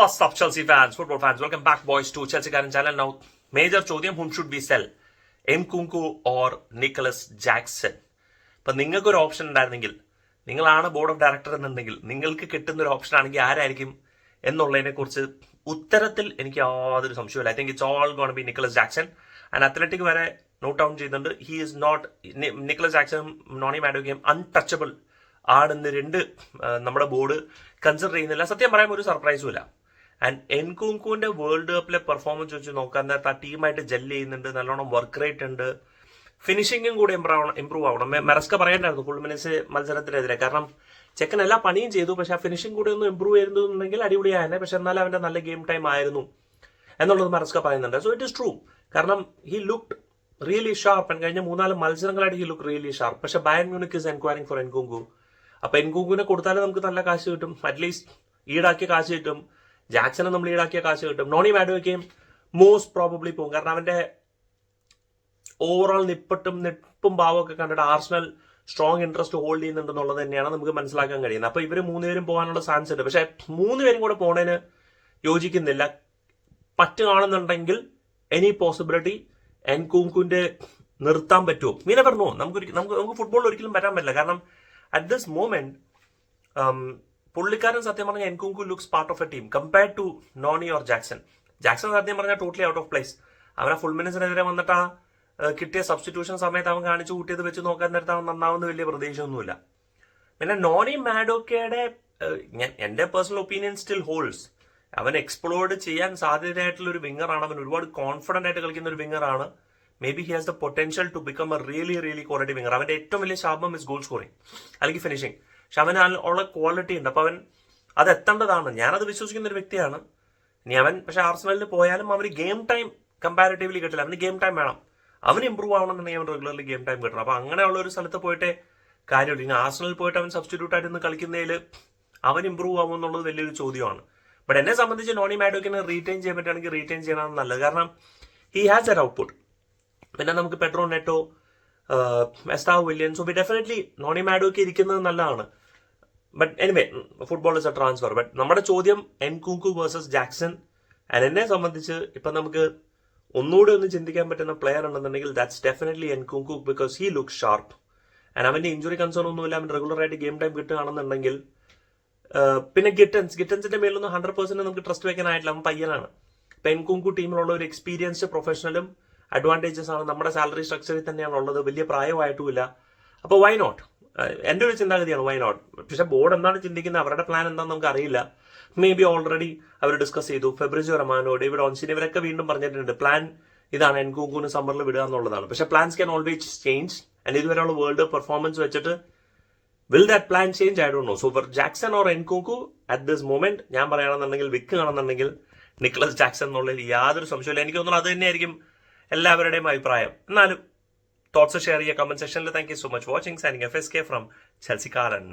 What's up, Chelsea fans, football fans? Welcome back, boys, to Chelsea Karen channel. Now, major ചോദ്യം whom should we sell? Nkunku or Nicolas Jackson ഇപ്പൊ നിങ്ങൾക്കൊരു option ഉണ്ടായിരുന്നെങ്കിൽ നിങ്ങളാണ് board of director എന്നുണ്ടെങ്കിൽ നിങ്ങൾക്ക് കിട്ടുന്ന ഒരു ഓപ്ഷൻ ആണെങ്കിൽ ആരായിരിക്കും എന്നുള്ളതിനെ കുറിച്ച് ഉത്തരത്തിൽ എനിക്ക് യാതൊരു സംശയമില്ല I think it's all gonna be Nicolas Jackson and athletic വരെ നോട്ട് ഔൺ ചെയ്യുന്നുണ്ട്. ഹി ഈസ് നോട്ട് നിക്കലസ് ജാക്സണും നോണി മാഡോക്കെയും അൺടച്ചബിൾ ആണെന്ന് രണ്ട് നമ്മുടെ ബോർഡ് കൺസിഡർ ചെയ്യുന്നില്ല. സത്യം പറയുമ്പോൾ ഒരു സർപ്രൈസും ഇല്ല. ആൻഡ് എൻകുങ്കുവിന്റെ വേൾഡ് കപ്പിലെ പെർഫോമൻസ് വെച്ച് നോക്കാൻ നേരത്തെ ആ ടീമായിട്ട് ജെല്ല് ചെയ്യുന്നുണ്ട് നല്ലോണം വർക്ക് റേറ്റ് ഉണ്ട്. ഫിനിഷിംഗും കൂടെ ഇമ്പ്രൂവ് ആവണം. മെ- മെറസ്ക പറയണ്ടായിരുന്നു ഫുൾമിനിസ് മത്സരത്തിനെതിരെ. കാരണം ചെക്കൻ എല്ലാ പണിയും ചെയ്തു പക്ഷെ ആ ഫിനിഷിംഗ് കൂടെ ഒന്ന് ഇമ്പ്രൂവ് ചെയ്തിരുന്നുണ്ടെങ്കിൽ അടിപൊളിയായനെ. പക്ഷെ എന്നാലും അവന്റെ നല്ല ഗെയിം ടൈം ആയിരുന്നു എന്നുള്ളത് മെറസ്ക പറയുന്നുണ്ട്. സോ ഇറ്റ് ഇസ് ട്രൂ കാരണം he look really sharp and കഴിഞ്ഞ മൂന്നാൽ മത്സരങ്ങളായിട്ട് ഹി ലുക്ക് റിയലി ഷാർപ്പ് പക്ഷെ Bayern Munich is enquiring for Nkunku അപ്പൊ എൻകുങ്കുവിനെ കൊടുത്താലേ നമുക്ക് നല്ല കാശ് കിട്ടും. അറ്റ്ലീസ്റ്റ് ഈടാക്കിയ കാശ് കിട്ടും. ജാക്സനെ നമ്മൾ ഈടാക്കിയ കാശ് കിട്ടും. നോണി മാഡോയ്ക്കും മോസ്റ്റ് പ്രോബബ്ലി പോകും കാരണം അവന്റെ ഓവറോൾ നിപ്പട്ടും നിപ്പും ഭാവമൊക്കെ കണ്ടിട്ട് ആർസണൽ സ്ട്രോങ് ഇൻട്രസ്റ്റ് ഹോൾഡ് ചെയ്യുന്നുണ്ടെന്നുള്ളത് തന്നെയാണ് നമുക്ക് മനസ്സിലാക്കാൻ കഴിയുന്നത്. അപ്പൊ ഇവർ മൂന്നുപേരും പോകാനുള്ള ചാൻസ് ഉണ്ട്. പക്ഷെ മൂന്നുപേരും കൂടെ പോണതിന് യോജിക്കുന്നില്ല. പറ്റുകയാണെന്നുണ്ടെങ്കിൽ എനി പോസിബിലിറ്റി എൻ എൻകുങ്കുന്റെ നിർത്താൻ പറ്റുമോ മീനെ പറഞ്ഞോ നമുക്ക് നമുക്ക് നമുക്ക് ഫുട്ബോളിൽ ഒരിക്കലും പറ്റാൻ പറ്റില്ല. കാരണം അറ്റ് ദിസ് മൂമെന്റ് പുള്ളിക്കാരൻ സത്യം പറഞ്ഞാൽ Nkunku looks part of a team compared to Noni or Jackson Jackson സത്യം പറഞ്ഞാൽ ടോട്ടലി ഔട്ട് ഓഫ് പ്ലേസ് അവനെ ഫുൾ മിനിറ്റ്സിനെതിരെ വന്നിട്ട് ആ കിട്ടിയ സബ്സ്റ്റിറ്റ്യൂഷൻ സമയത്ത് അവൻ കാണിച്ചു കൂട്ടിയത് വെച്ച് നോക്കാൻ നേരത്തെ അവൻ നന്നാവുന്ന വലിയ പ്രതീക്ഷയൊന്നുമില്ല. പിന്നെ നോണി മാഡോക്കയുടെ ഞാൻ എന്റെ പേഴ്സണൽ ഒപ്പീനിയൻ സ്റ്റിൽ ഹോൾസ് അവൻ എക്സ്പ്ലോർഡ് ചെയ്യാൻ സാധ്യതയായിട്ടുള്ള ഒരു വിങ്ങറാണ് അവൻ ഒരുപാട് കോൺഫിഡന്റ് ആയിട്ട് കളിക്കുന്ന ഒരു വിങ്ങറാണ് maybe he has the potential to become a really really quality winger അവന്റെ ഏറ്റവും വലിയ ശാപം ഇസ് ഗോൾ സ്കോറിംഗ് അല്ലെങ്കിൽ ഫിനിഷിംഗ് പക്ഷെ അവന് ഉള്ള ക്വാളിറ്റി ഉണ്ട്. അപ്പൊ അവൻ അത് എത്തേണ്ടതാണ്. ഞാനത് വിശ്വസിക്കുന്ന ഒരു വ്യക്തിയാണ്. ഇനി അവൻ പക്ഷെ ആർസണലിൽ പോയാലും അവന് ഗെയിം ടൈം കമ്പാരിറ്റീവ്ലി കിട്ടില്ല. അവന് ഗെയിം ടൈം വേണം. അവന് ഇമ്പ്രൂവ് ആവണമെന്നുണ്ടെങ്കിൽ അവൻ റെഗുലർലി ഗെയിം ടൈം കിട്ടണം. അപ്പൊ അങ്ങനെയുള്ള ഒരു സ്ഥലത്ത് പോയിട്ടേ കാര്യമുള്ളൂ. ഇനി ആർസണലിൽ പോയിട്ട് അവൻ സബ്സ്റ്റിറ്റ്യൂട്ട് ആയിട്ട് കളിക്കുന്നതിൽ അവൻ ഇമ്പ്രൂവ് ആവും എന്നുള്ളത് വലിയൊരു ചോദ്യമാണ്. ബട്ട് എന്നെ സംബന്ധിച്ച് നോണി മാഡോക്കിനെ റീറ്റെയിൻ ചെയ്യാൻ പറ്റുകയാണെങ്കിൽ റീറ്റെയിൻ ചെയ്യണമെന്ന് നല്ലത്. കാരണം ഹി ഹാസ് എ ഔട്ട്പുട്ട് പിന്നെ നമുക്ക് Pedro Neto Estevao Willian. B definitely Noni Madueke ഇരിക്കുന്നത് നല്ലതാണ്. But anyway football is a transfer but നമ്മുടെ ചോദ്യം എൻകുങ്കു വേഴ്സസ് ജാക്സൺ ആൻഡ് എന്നെ സംബന്ധിച്ച് ഇപ്പം നമുക്ക് ഒന്നുകൂടി ഒന്ന് ചിന്തിക്കാൻ പറ്റുന്ന പ്ലെയർ ഉണ്ടെന്നുണ്ടെങ്കിൽ that's definitely Nkunku because he look sharp and അവന്റെ ഇഞ്ചുറി കൺസേൺ ഒന്നുമില്ല. അവൻ റെഗുലറായിട്ട് ഗെയിം ടൈം കിട്ടുകയാണെന്നുണ്ടെങ്കിൽ പിന്നെ ഗിറ്റൻസ് ഗിറ്റൻസിന്റെ മേലൊന്നും ഹൺഡ്രഡ് പെർസെന്റ് നമുക്ക് ട്രസ്റ്റ് വെക്കാനായിട്ടില്ല. അവൻ പയ്യനാണ്. ഇപ്പം എൻ കുങ്കു ടീമിലുള്ള ഒരു എക്സ്പീരിയൻസ്ഡ് പ്രൊഫഷണലും അഡ്വാന്റേജസ് ആണ്. നമ്മുടെ സാലറി സ്ട്രക്ചറിൽ തന്നെയാണ് ഉള്ളത്. വലിയ പ്രായമായിട്ടുമില്ല. അപ്പോൾ വൈ നോട്ട് എന്റെ ഒരു ചിന്താഗതിയാണ് വൈ നോട്ട് പക്ഷെ ബോർഡ് എന്താണ് ചിന്തിക്കുന്നത്? അവരുടെ പ്ലാൻ എന്താണെന്ന് നമുക്ക് അറിയില്ല മേ ബി ഓൾറെഡി അവർ ഡിസ്കസ് ചെയ്തു. ഫെബ്രിജോ റമാനോ ഡേവിഡ് ഓൺസിൻ ഇവരൊക്കെ വീണ്ടും പറഞ്ഞിട്ടുണ്ട്. പ്ലാൻ ഇതാണ്. എൻകൂങ്കൂന് സമ്മറിൽ വിടുക എന്നുള്ളതാണ്. പക്ഷേ plans can always change and ഇതുവരെയുള്ള വേൾഡ് പെർഫോമൻസ് വെച്ചിട്ട് will that plan change I do know so for Jackson or Nkunku at this moment ഞാൻ പറയുകയാണെന്നുണ്ടെങ്കിൽ വിക്ക് ആണെന്നുണ്ടെങ്കിൽ നിക്ലസ് ജാക്സൺ എന്നുള്ളതിൽ യാതൊരു സംശയമില്ല എനിക്ക് തോന്നുന്നു അത് തന്നെയായിരിക്കും. എല്ലാവരുടെയും അഭിപ്രായം. എന്നാലും തോട്ട്സ് ഷെയർ ചെയ്യുക കമന്റ് സെക്ഷനിൽ thank you so much watching signing F S K from ചെൽസിക്കാരൻ